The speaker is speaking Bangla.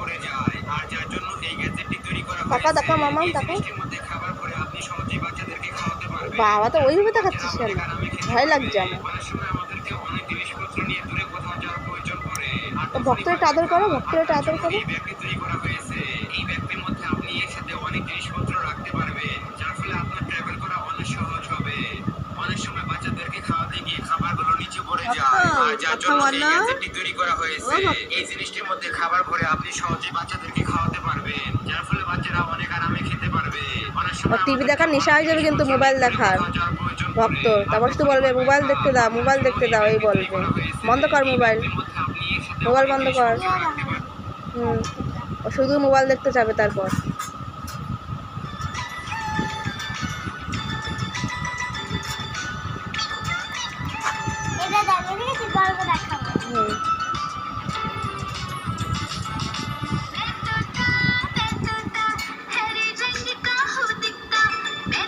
পড়ে যায় আর যার জন্য এই গ্যাজেটটি তৈরি করা হয়েছে। দেখা মামা দেখো। খাবার পরে আপনি বাচ্চাদেরকে খাওয়াতে পারবেন। বাবা তো ওইভাবে দেখাচ্ছিস কেন? ভয় লাগছে আমার। সময় আমাদেরকে অনেক জিনিসপত্র নিয়ে দূরে কোথাও যাওয়ার প্রয়োজন পড়ে। ভক্তরা একটু আদর করো ভক্তের একটু আদর করো। এই ব্যাগটি তৈরি করা হয়েছে। এই ব্যাগটির মধ্যে আপনি একসাথে অনেক জিনিসপত্র রাখতে পারবেন যার ফলে আপনার ট্রাভেল করা অনেক সহজ হবে অনেক সময় বাচ্চাদেরকে খাওয়াতে গিয়ে খাবারগুলো নিচে পড়ে যায় আর যার কথা জন্য এই গ্যাজেটটি তৈরি করা হয়েছে। এই জিনিসটির মধ্যে খাবার ভরে আপনি সহজেই বাচ্চাদেরকে খাওয়াতে পারবেন। যার ফলে বাচ্চারা অনেক আরামে খেতে পারবে। অনেক সময় টিভি দেখার নেশা হয়ে যাবে কিন্তু মোবাইল দেখার। ভক্ত তারপর শুধু বলবে মোবাইল দেখতে দাও মোবাইল দেখতে দাও এই বলবে। বন্ধ কর মোবাইল। মোবাইল বন্ধ কর। হুম। শুধু মোবাইল দেখতে যাবে তারপর।